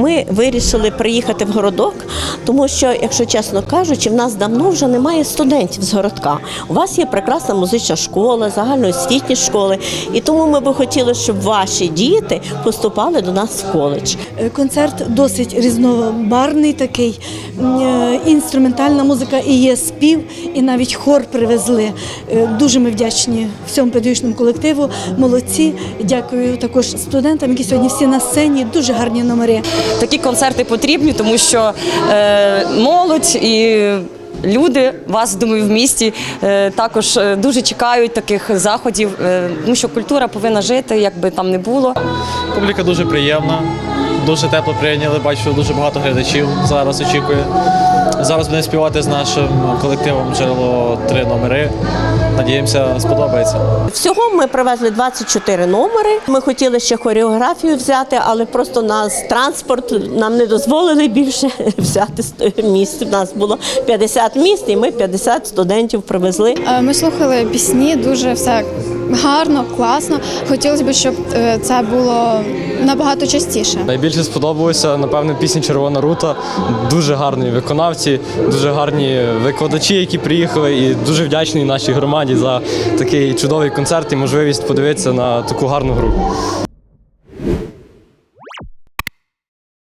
Ми вирішили приїхати в городок, тому що, якщо чесно кажучи, в нас давно вже немає студентів з городка. У вас є прекрасна музична школа, загальноосвітні школи, і тому ми би хотіли, щоб ваші діти поступали до нас в коледж. Е, Концерт досить різнобарний такий. Е, Інструментальна музика і є спів, і навіть хор привезли. Е, Дуже ми вдячні всьому педагогічному колективу. Молодці. Дякую також студентам, які сьогодні всі на сцені. Дуже гарні номери. Такі концерти потрібні, тому що е, молодь і люди вас думаю в місті е, також е, дуже чекають таких заходів, е, тому що культура повинна жити, як би там не було. Публіка дуже приємна, дуже тепло прийняли. Бачу, дуже багато глядачів зараз очікує. Зараз будемо співати з нашим колективом джерело три номери. Надіємося, сподобається. Всього ми привезли 24 номери. Ми хотіли ще хореографію взяти, але просто нас транспорт нам не дозволили більше взяти місць. У нас було 50 місць, і ми 50 студентів привезли. Е, Ми слухали пісні, дуже все гарно, класно. Хотілося б, щоб е, це було набагато частіше. Найбільше сподобалося, напевно, пісня Червона рута. Дуже гарні виконавці, дуже гарні викладачі, які приїхали, і дуже вдячний нашій громаді за такий чудовий концерт і можливість подивитися на таку гарну групу.